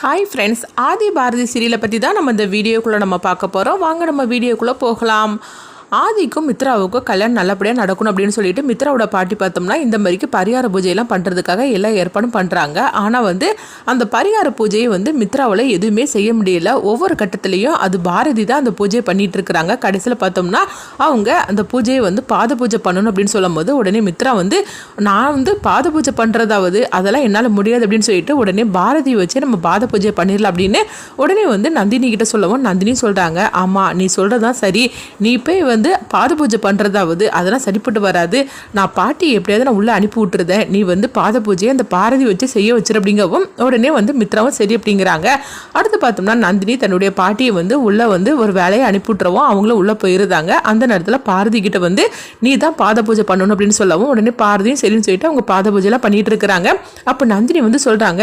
Hi friends ஆதி பாரதி சீரியலை பற்றி தான் நம்ம இந்த வீடியோக்குள்ளே நம்ம பார்க்க போகிறோம் வாங்க நம்ம வீடியோக்குள்ளே போகலாம். ஆதிக்கும் மித்ராவுக்கும் கல்யாணம் நல்லபடியாக நடக்கணும் அப்படின்னு சொல்லிட்டு மித்ராவோட பாட்டி பார்த்தோம்னா இந்த மாதிரிக்கு பரிகார பூஜையெல்லாம் பண்ணுறதுக்காக எல்லா ஏற்பாடும் பண்ணுறாங்க ஆனால் வந்து அந்த பரிகார பூஜையை வந்து மித்ராவில் எதுவுமே செய்ய முடியல. ஒவ்வொரு கட்டத்துலேயும் அது பாரதி தான் அந்த பூஜையை பண்ணிட்டு இருக்கிறாங்க. கடைசியில் பார்த்தோம்னா அவங்க அந்த பூஜையை வந்து பாத பூஜை பண்ணணும் அப்படின்னு சொல்லும் போது உடனே மித்ரா வந்து நான் வந்து பாத பூஜை பண்ணுறதாவது அதெல்லாம் என்னால் முடியாது அப்படின்னு சொல்லிட்டு உடனே பாரதி வச்சு நம்ம பாத பூஜை பண்ணிடலாம் அப்படின்னு உடனே வந்து நந்தினி கிட்ட சொல்லவும் நந்தினி சொல்கிறாங்க ஆமாம் நீ சொல்கிறதான் சரி. நீ போய் வந்து வந்து பாத பூஜை பண்ணுறதாவது அதெல்லாம் சரிப்பட்டு வராது. நான் பாட்டி எப்படியாவது நான் உள்ளே அனுப்பி விட்டுருதேன். நீ வந்து பாத பூஜையை அந்த பாரதி வச்சு செய்ய வச்சிரு அப்படிங்கவும் உடனே வந்து மித்ராவும் சரி அப்படிங்கிறாங்க. அடுத்து பார்த்தோம்னா நந்தினி தன்னுடைய பாட்டியை வந்து உள்ளே வந்து ஒரு வேலையை அனுப்பி விட்டுறவும் அவங்களும் உள்ளே போயிருந்தாங்க. அந்த நேரத்தில் பாரதி கிட்ட வந்து நீ தான் பாத பூஜை பண்ணணும் அப்படின்னு சொல்லவும் உடனே பாரதியும் சரின்னு சொல்லிட்டு அவங்க பாத பூஜைலாம் பண்ணிட்டு இருக்கிறாங்க. அப்போ நந்தினி வந்து சொல்கிறாங்க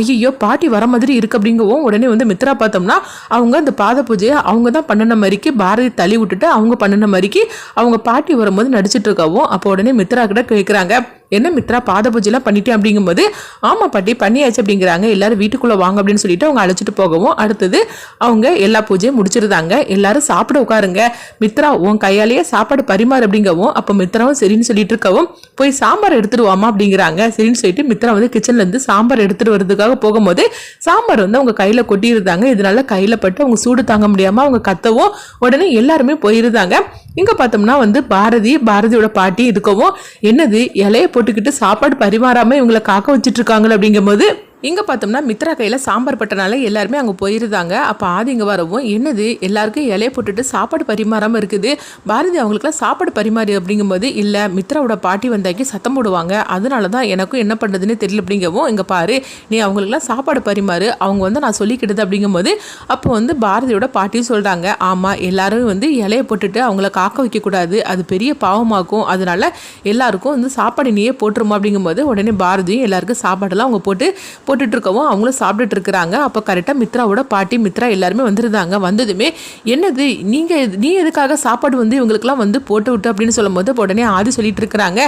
ஐயோ பாட்டி வர மாதிரி இருக்கு அப்படிங்கவும் உடனே வந்து மித்ரா பார்த்தோம்னா அவங்க அந்த பாத பூஜையை அவங்க தான் பண்ணின மாதிரிக்கு பாரதி தள்ளி விட்டுட்டு அவங்க பண்ணின மாதிரிக்கு அவங்க பாட்டி வரும்போது நடிச்சிட்டு இருக்கவும் அப்போ உடனே மித்ரா கிட்ட கேட்குறாங்க என்ன மித்ரா பாத பூஜைலாம் பண்ணிட்டேன் அப்படிங்கும்போது ஆமாம் பாட்டி பண்ணியாச்சு அப்படிங்கிறாங்க. எல்லாரும் வீட்டுக்குள்ளே வாங்க அப்படின்னு சொல்லிட்டு அவங்க அழைச்சிட்டு போகவும் அடுத்தது அவங்க எல்லா பூஜையும் முடிச்சிருந்தாங்க. எல்லாரும் சாப்பிட உட்காருங்க. மித்ரா உன் கையாலேயே சாப்பாடு பரிமாறு அப்படிங்கவும் அப்போ மித்ராவும் சரின்னு சொல்லிட்டு இருக்கவும் போய் சாம்பார் எடுத்துருவாமா அப்படிங்கிறாங்க. சரின்னு சொல்லிட்டு மித்ரா வந்து கிச்சன்லேருந்து சாம்பார் எடுத்துட்டு வர்றதுக்காக போகும்போது சாம்பார் வந்து அவங்க கையில் கொட்டியிருந்தாங்க. இதனால கையில் பட்டு அவங்க சூடு தாங்க முடியாமல் அவங்க கத்தவும் உடனே எல்லாருமே போயிருந்தாங்க. இங்கே பார்த்தோம்னா வந்து பாரதி பாரதியோட பாட்டி இருக்கவும் என்னது இலையை போட்டுக்கிட்டு சாப்பாடு பரிமாறாமல் இவங்களை காக்க வச்சிட்டு இருக்காங்களே அப்படிங்கும்போது இங்கே பார்த்தோம்னா மித்ரா கையில் சாம்பார் பட்டனால எல்லாருமே அங்கே போயிருந்தாங்க. அப்போ ஆதி இங்கே வரவும் என்னது? எல்லாருக்கும் இலையை போட்டுட்டு சாப்பாடு பரிமாறாமல் இருக்குது. பாரதி அவங்களுக்குலாம் சாப்பாடு பரிமாறி அப்படிங்கும்போது இல்லை மித்ராவோட பாட்டி வந்தாக்கி சத்தம் போடுவாங்க. அதனால தான் எனக்கும் என்ன பண்ணுறதுன்னு தெரியல அப்படிங்கவும் இங்கே பாரு நீ அவங்களுக்குலாம் சாப்பாடு பரிமாறு. அவங்க வந்து நான் சொல்லிக்கிட்டது அப்படிங்கும்போது அப்போ வந்து பாரதியோட பாட்டியும் சொல்கிறாங்க ஆமாம் எல்லாரும் வந்து இலையை போட்டுட்டு அவங்கள காக்க வைக்கக்கூடாது. அது பெரிய பாவமாக்கும். அதனால எல்லாருக்கும் வந்து சாப்பாடு நீயே போட்டுருமா அப்படிங்கும்போது உடனே பாரதியும் எல்லாருக்கும் சாப்பாடெல்லாம் அவங்க போட்டு போட்டுட்டு இருக்கவும் அவங்களும் சாப்பிட்டுட்டு இருக்கிறாங்க அப்போ கரெக்டாக மித்ராவோட பாட்டி மித்ரா எல்லாருமே வந்துருந்தாங்க. வந்ததுமே என்னது நீங்கள் நீ எதுக்காக சாப்பாடு வந்து இவங்களுக்குலாம் வந்து போட்டு விட்டு? அப்படின்னு சொல்லும்போது உடனே ஆதி சொல்லிட்டு இருக்கிறாங்க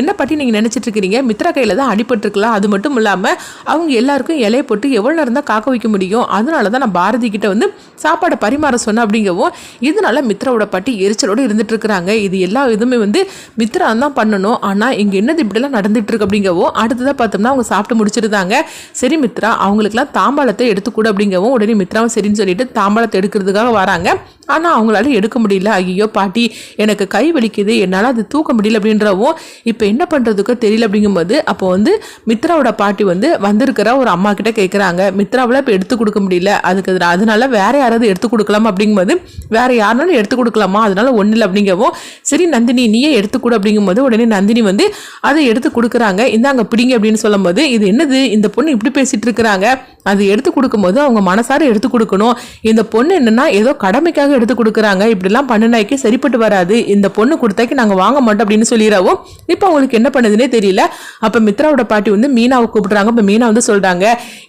என்ன பாட்டி நீங்கள் நினச்சிட்டு இருக்கிறீங்க மித்ரா கையில் தான் அடிபட்டுருக்கலாம். அது மட்டும் இல்லாமல் அவங்க எல்லாருக்கும் இலைய போட்டு எவ்வளோ நேரம் தான் காக்க வைக்க முடியும்? அதனால தான் நான் பாரதி கிட்ட வந்து சாப்பாடை பரிமாற சொன்னேன் அப்படிங்கவும் இதனால மித்ராவோட பாட்டி எரிச்சலோடு இருந்துட்டு இருக்கிறாங்க இது எல்லா இதுவுமே வந்து மித்ரா தான் பண்ணணும். ஆனால் இங்கே என்னது இப்படிலாம் நடந்துட்டு இருக்கு அப்படிங்கவும் அடுத்ததாக பார்த்தோம்னா அவங்க சாப்பிட்டு முடிச்சிருந்தாங்க. சரி மித்ரா அவங்களுக்குலாம் தாம்பாளத்தை எடுத்துக்கூட அப்படிங்கவும் உடனே மித்ராவும் சரின்னு சொல்லிட்டு தாம்பாளத்தை எடுக்கிறதுக்காக வராங்க. ஆனால் அவங்களால எடுக்க முடியல. ஐயோ பாட்டி எனக்கு கை வலிக்குது. என்னால் அது தூக்க முடியல அப்படின்றவும் இப்போ என்ன பண்ணுறதுக்கோ தெரியல அப்படிங்கும்போது அப்போ வந்து மித்ராவோட பாட்டி வந்து வந்திருக்கிற ஒரு அம்மா கிட்ட கேட்குறாங்க மித்ராவில் இப்போ எடுத்து கொடுக்க முடியல. அதுக்கு அது- அதனால வேற யாராவது எடுத்து கொடுக்கலாம் அப்படிங்கும்போது வேற யாருனாலும் எடுத்து கொடுக்கலாமா? அதனால ஒன்றும் இல்லை அப்படிங்கவும் சரி நந்தினி நீயே எடுத்து கொடு அப்படிங்கும்போது உடனே நந்தினி வந்து அதை எடுத்து கொடுக்குறாங்க. இந்தாங்க பிடிங்க அப்படின்னு சொல்லும்போது இது என்னது? இந்த பொண்ணு இப்படி பேசிட்டு இருக்கிறாங்க. அது எடுத்து கொடுக்கும்போது அவங்க மனசார எடுத்து கொடுக்கணும். இந்த பொண்ணு என்னன்னா ஏதோ கடமைக்காக எடுத்து கொடுக்குறாங்க. இப்படிலாம் பண்ணினாக்கி சரிப்பட்டு வராது. இந்த பொண்ணு கொடுத்தாக்கி நாங்கள் வாங்க மாட்டோம் அப்படின்னு சொல்லிடுறவும் இப்போ அவங்களுக்கு என்ன பண்ணுதுன்னே தெரியல. அப்போ மித்ராவோட பாட்டி வந்து மீனாவை கூப்பிடுறாங்க. இப்போ மீனா வந்து சொல்கிறாங்க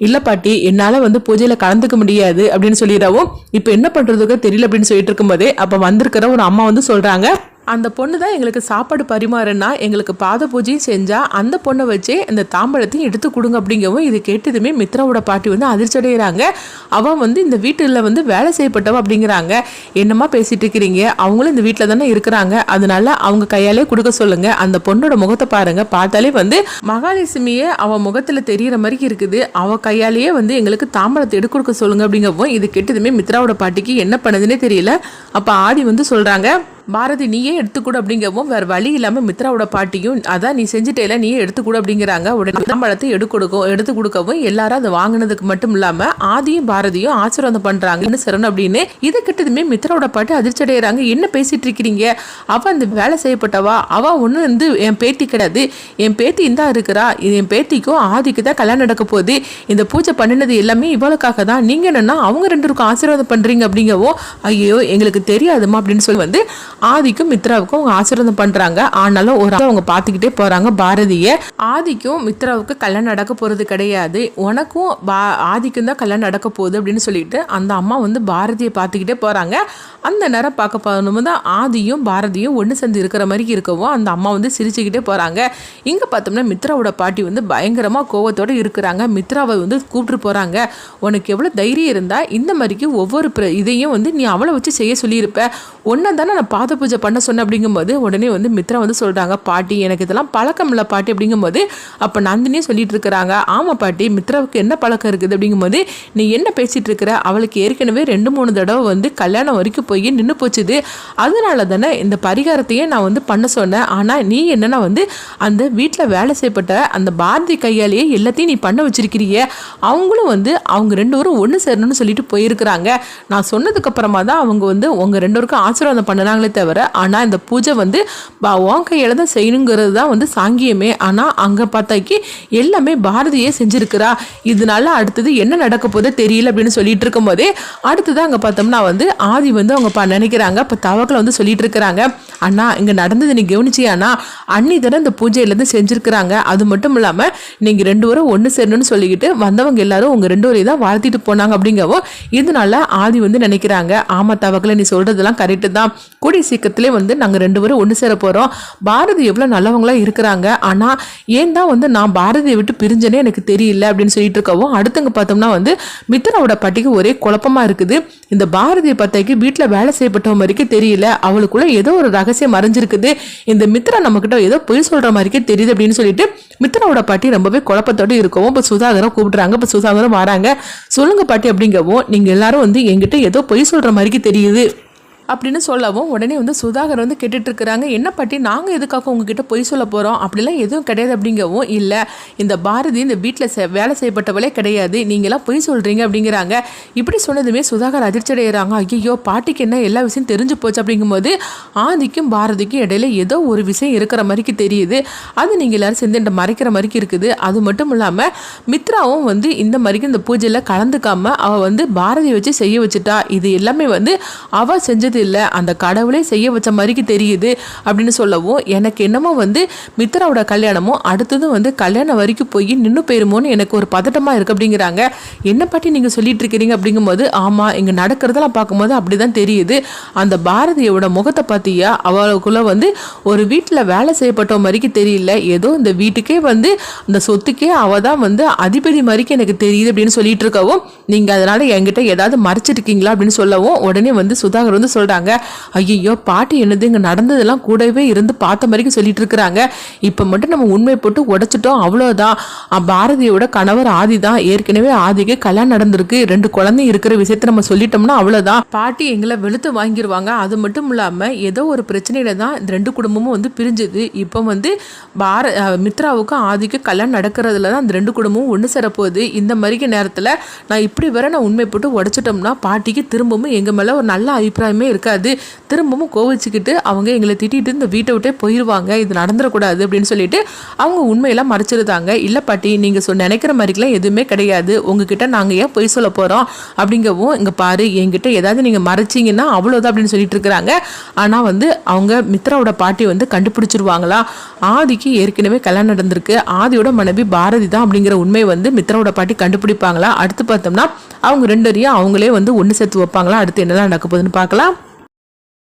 இல்லை பாட்டி என்னால் வந்து பூஜையில் கலந்துக்க முடியாது அப்படின்னு சொல்லிடுறவும் இப்போ என்ன பண்ணுறதுக்கு தெரியல அப்படின்னு சொல்லிட்டு இருக்கும்போதே அப்போ வந்திருக்கிற ஒரு அம்மா வந்து சொல்கிறாங்க அந்த பொண்ணு தான் எங்களுக்கு சாப்பாடு பரிமாறுனா எங்களுக்கு பாத பூஜையும் செஞ்சா அந்த பொண்ணை வச்சே அந்த தாம்பழத்தையும் எடுத்து கொடுங்க அப்படிங்கவும் இது கேட்டதுமே மித்ராவோட பாட்டி வந்து அதிர்ச்சி அடைகிறாங்க அவன் வந்து இந்த வீட்டில் வந்து வேலை செய்யப்பட்டவ அப்படிங்கிறாங்க. என்னம்மா பேசிட்டு இருக்கிறீங்க? அவங்களும் இந்த வீட்டில் தானே இருக்கிறாங்க. அதனால அவங்க கையாலே கொடுக்க சொல்லுங்க. அந்த பொண்ணோட முகத்தை பாருங்க. பார்த்தாலே வந்து மகாலட்சுமியே அவன் முகத்தில் தெரியற மாதிரி இருக்குது. அவள் கையாலேயே வந்து எங்களுக்கு தாம்பழத்தை எடுத்து கொடுக்க சொல்லுங்க அப்படிங்கவும் இது கேட்டதுமே மித்ராவோட பாட்டிக்கு என்ன பண்ணதுன்னே தெரியல. அப்போ ஆதி வந்து சொல்கிறாங்க பாரதி நீயே எடுத்துக்கூட அப்படிங்கவும் வேற வழி இல்லாம மித்ராவோட பாட்டியும் அதான் நீ செஞ்சுட்டேல நீயே எடுத்துக்கூட அப்படிங்கிறாங்க. உடனே தாம்பழத்தை எடுத்து கொடுக்கும் எடுத்து கொடுக்கவும் எல்லாரும் அதை வாங்கினதுக்கு மட்டும் இல்லாம ஆதியும் பாரதியும் ஆசீர்வாதம் பண்றாங்க. என்ன சரண் அப்படின்னு இதை கிட்டதுமே மித்ராவோட பாட்டி அதிர்ச்சி அடைகிறாங்க என்ன பேசிட்டு இருக்கிறீங்க? அவ அந்த வேலை செய்யப்பட்டவா? அவ ஒண்ணு வந்து என் பேத்தி கிடையாது. என் பேத்தி இந்தா இருக்கிறா. என் பேத்திக்கும் ஆதிக்கு தான் கல்யாணம் நடக்க போகுது. இந்த பூஜை பண்ணினது எல்லாமே இவளுக்காக தான். நீங்க என்னன்னா அவங்க ரெண்டு பேருக்கும் ஆசீர்வாதம் பண்றீங்க அப்படிங்கவோ ஐயோ எங்களுக்கு தெரியாதுமா அப்படின்னு சொல்லி வந்து ஆதிக்கும் மித்ராவுக்கும் அவங்க ஆசீர்வாதம் பண்றாங்க. ஆனாலும் ஒரு ஆள் அவங்க பார்த்துக்கிட்டே போறாங்க. பாரதியை ஆதிக்கும் மித்ராவுக்கு கல்யாணம் நடக்க போறது கிடையாது. உனக்கும் பா ஆதிக்கும் தான் கல்யாணம் நடக்க போகுது அப்படின்னு சொல்லிட்டு அந்த அம்மா வந்து பாரதியை பார்த்துக்கிட்டே போறாங்க. அந்த நேரம் பார்க்க போகணும் தான் ஆதியும் பாரதியும் ஒன்று சேர்ந்து இருக்கிற மாதிரி இருக்கவும் அந்த அம்மா வந்து சிரிச்சுக்கிட்டே போகிறாங்க இங்கே பார்த்தோம்னா மித்ராவோட பாட்டி வந்து பயங்கரமாக கோவத்தோடு இருக்கிறாங்க. மித்ராவை வந்து கூப்பிட்டு போகிறாங்க உனக்கு எவ்வளோ தைரியம் இருந்தால் இந்த மாதிரிக்கு ஒவ்வொரு பிர இதையும் வந்து நீ அவளை வச்சு செய்ய சொல்லியிருப்ப. ஒன்றை தானே நான் பாத பூஜை பண்ண சொன்னேன் அப்படிங்கும்போது உடனே வந்து மித்ரா வந்து சொல்கிறாங்க பாட்டி எனக்கு இதெல்லாம் பழக்கம் இல்லை பாட்டி. அப்படிங்கும்போது அப்போ நந்தினியே சொல்லிட்டு இருக்கிறாங்க ஆமாம் பாட்டி மித்ராவுக்கு என்ன பழக்கம் இருக்குது? அப்படிங்கும்போது நீ என்ன பேசிகிட்டு இருக்கிற? அவளுக்கு ஏற்கனவே ரெண்டு மூணு தடவை வந்து கல்யாணம் வரைக்கும் போய் நின்று போச்சுது. அதனால தானே இந்த பரிகாரத்தையே நான் வந்து பண்ண சொன்னேன். ஆனால் நீ என்னென்னா வந்து அந்த வீட்டில் வேலை செய்யப்பட்ட அந்த பாரதி கையாலேயே எல்லாத்தையும் நீ பண்ண வச்சிருக்கிறிய. அவங்களும் வந்து அவங்க ரெண்டு பேரும் ஒன்று சேரணும்னு சொல்லிட்டு போயிருக்கிறாங்க. நான் சொன்னதுக்கப்புறமா தான் அவங்க வந்து உங்கள் ரெண்டு பேருக்கும் ஆசீர்வாதம் பண்ணுறாங்களே தவிர ஆனால் இந்த பூஜை வந்து உன் கையில் தான் செய்யணுங்கிறது தான் வந்து சாங்கியமே. ஆனால் அங்கே பார்த்தாக்கி எல்லாமே பாரதியே செஞ்சுருக்குறா. இதனால அடுத்தது என்ன நடக்க போதோ தெரியல அப்படின்னு சொல்லிட்டு இருக்கும்போதே அடுத்தது அங்கே பார்த்தோம்னா வந்து ஆதி வந்து அவங்க ப- நினைக்கிறாங்க. இப்போ தவக்கில் வந்து சொல்லிட்டு இருக்கிறாங்க அண்ணா இங்கே நடந்தது நீ கவனிச்சியாண்ணா? அன்னி தானே இந்த பூஜையிலேருந்து செஞ்சுருக்கிறாங்க. அது மட்டும் இல்லாமல் நீங்கள் ரெண்டு பேரும் ஒன்று சேரணும்னு சொல்லிக்கிட்டு வந்தவங்க எல்லாரும் உங்கள் ரெண்டு பேரையும் தான் வாழ்த்திட்டு போனாங்க அப்படிங்கவும் இதனால ஆதி வந்து நினைக்கிறாங்க. ஆமாம் தவக்கில் நீ சொல்கிறதெல்லாம் கரெக்டு தான். கூடிய சீக்கிரத்திலே வந்து நாங்கள் ரெண்டு பேரும் ஒன்று சேர போகிறோம் பாரதி எவ்வளோ நல்லவங்களாக இருக்கிறாங்க. ஆனால் ஏன் தான் வந்து நான் பாரதியை விட்டு பிரிஞ்சனே எனக்கு தெரியல அப்படின்னு சொல்லிட்டு இருக்கவும் அடுத்தவங்க பார்த்தோம்னா வந்து மித்ராவோட பட்டிக்கு ஒரே குழப்பமாக இருக்குது. இந்த பாரதியை பார்த்தாக்கி வீட்டில் வேலை செய்யப்பட்டவங்க மாதிரிக்கே தெரியல. அவளுக்குள்ள ஏதோ ஒரு ரகசியம் மறைஞ்சிருக்குது. இந்த மித்ரா நம்மக்கிட்ட ஏதோ பொய் சொல்கிற மாதிரிக்கே தெரியுது அப்படின்னு சொல்லிட்டு மித்ராவோட பாட்டி ரொம்பவே குழப்பத்தோடு இருக்கவும் இப்போ சுதாகரம் கூப்பிடுறாங்க. இப்போ சுதாகரம் வராங்க. சொல்லுங்க பாட்டி அப்படிங்கவும் நீங்கள் எல்லாரும் வந்து என்கிட்ட ஏதோ பொய் சொல்கிற மாதிரிக்கு தெரியுது. அப்படின்னு சொல்லவும் உடனே வந்து சுதாகர் வந்து கேட்டுட்ருக்குறாங்க என்ன பாட்டி நாங்கள் எதுக்காக உங்ககிட்ட பொய் சொல்ல போகிறோம் அப்படிலாம் எதுவும் கிடையாது அப்படிங்கவும் இல்லை. இந்த பாரதி இந்த வீட்டில் செ வேலை செய்யப்பட்டவளே கிடையாது. நீங்களாம் பொய் சொல்கிறீங்க அப்படிங்கிறாங்க. இப்படி சொன்னதுமே சுதாகர் அதிர்ச்சி அடைகிறாங்க ஐயோ பாட்டிக்கு என்ன எல்லா விஷயம் தெரிஞ்சு போச்சு அப்படிங்கும்போது ஆதிக்கும் பாரதிக்கும் இடையில ஏதோ ஒரு விஷயம் இருக்கிற மாதிரிக்கு தெரியுது. அது நீங்கள் எல்லாரும் சேர்ந்து என்கிட்ட மறைக்கிற மாதிரிக்கு இருக்குது. அது மட்டும் இல்லாமல் மித்ராவும் வந்து இந்த மாதிரிக்கு இந்த பூஜையில் கலந்துக்காமல் அவள் வந்து பாரதியை வச்சு செய்ய வச்சுட்டா. இது எல்லாமே வந்து அவள் செஞ்சது இல்லை. அந்த கடவுளே செய்ய வச்ச மாதிரிக்கு தெரியுது அப்படின்னு சொல்லவும் எனக்கு என்னமோ வந்து மித்ராவோட கல்யாணமும் அடுத்ததும் வந்து கல்யாணம் வரைக்கும் போய் நின்று போயிருமோன்னு எனக்கு ஒரு பதட்டமாக இருக்குது அப்படிங்கிறாங்க. என்ன பாட்டி நீங்கள் சொல்லிட்டு இருக்கிறீங்க அப்படிங்கும்போது ஆமாம் இங்கே நடக்கிறதெல்லாம் பார்க்கும்போது அப்படி தான் தெரியுது. அந்த பாரதியோட முகத்தை பார்த்தியா அவளுக்குள்ளே வந்து ஒரு வீட்டில் வேலை செய்யப்பட்ட மாதிரிக்கு தெரியல. ஏதோ இந்த வீட்டுக்கே வந்து அந்த சொத்துக்கே அவள் தான் வந்து அதிபதி மாதிரிக்கு எனக்கு தெரியுது அப்படின்னு சொல்லிட்டு இருக்கவும் நீங்கள் அதனால் என்கிட்ட ஏதாவது மறைச்சிருக்கீங்களா அப்படின்னு சொல்லவும் உடனே வந்து சுதாகர் வந்து சொல்கிறாங்க ஐயோ பாட்டி என்னது இங்கே நடந்ததெல்லாம் கூடவே இருந்து பார்த்த மாதிரிக்கு சொல்லிட்டு இருக்கிறாங்க. இப்போ மட்டும் நம்ம உண்மை போட்டு உடைச்சிட்டோம் அவ்வளோதான் பாரதியோட கணவர் ஆதி தான். ஏற்கனவே ஆதிக்கு கல்யாணம் நடந்திருக்கு. ரெண்டு குழந்தை இருக்கிற விஷயத்த நம்ம சொல்லிட்டோம்னா அவ்வளோதான் பாட்டி எங்களை வெளுத்து வாங்கிடுவாங்க அது மட்டும் இல்லாமல் ஏதோ ஒரு பிரச்சனையில தான் இந்த ரெண்டு குடும்பமும் வந்து பிரிஞ்சுது. இப்போ வந்து பார மித்ராவுக்கும் ஆதிக்கும் கல்யாணம் நடக்கிறதுல தான் அந்த ரெண்டு குடும்பமும் ஒன்று சேரப்போகுது. இந்த மாதிரிக்கு நேரத்தில் நான் இப்படி வர நான் உண்மை போட்டு உடைச்சிட்டோம்னா பாட்டிக்கு திரும்பவும் எங்கள் மேலே ஒரு நல்ல அபிப்பிராயமே இருக்காது. திரும்பவும் கோவிச்சுக்கிட்டு அவங்க எங்களை திட்டிட்டு இந்த வீட்டை விட்டே போயிடுவாங்க இது நடந்துடக்கூடாது அப்படின்னு சொல்லிட்டு அவங்க உண்மையெல்லாம் மறைச்சிருந்தாங்க. இல்லை பாட்டி நீங்கள் சொ நினைக்கிற மாதிரிக்கெல்லாம் எதுவுமே கிடையாது. உங்ககிட்ட நாங்கள் ஏன் பொய் சொல்ல போகிறோம் அப்படிங்கவும் இங்கே பாரு என்கிட்ட ஏதாவது நீங்கள் மறைச்சிங்கன்னா அவ்வளோதான் அப்படின்னு சொல்லிட்டு இருக்கிறாங்க. ஆனால் வந்து அவங்க மித்ராவோட பாட்டி வந்து கண்டுபிடிச்சிருவாங்களா? ஆதிக்கு ஏற்கனவே கல்யாணம் நடந்திருக்கு. ஆதியோட மனைவி பாரதி தான் அப்படிங்கிற உண்மை வந்து மித்ராவோட பாட்டி கண்டுபிடிப்பாங்களா? அடுத்து பார்த்தோம்னா அவங்க ரெண்டு அவங்களே வந்து ஒன்று சேர்த்து வைப்பாங்களா? அடுத்து என்னதான் நடக்க போகுதுன்னு பார்க்கலாம்.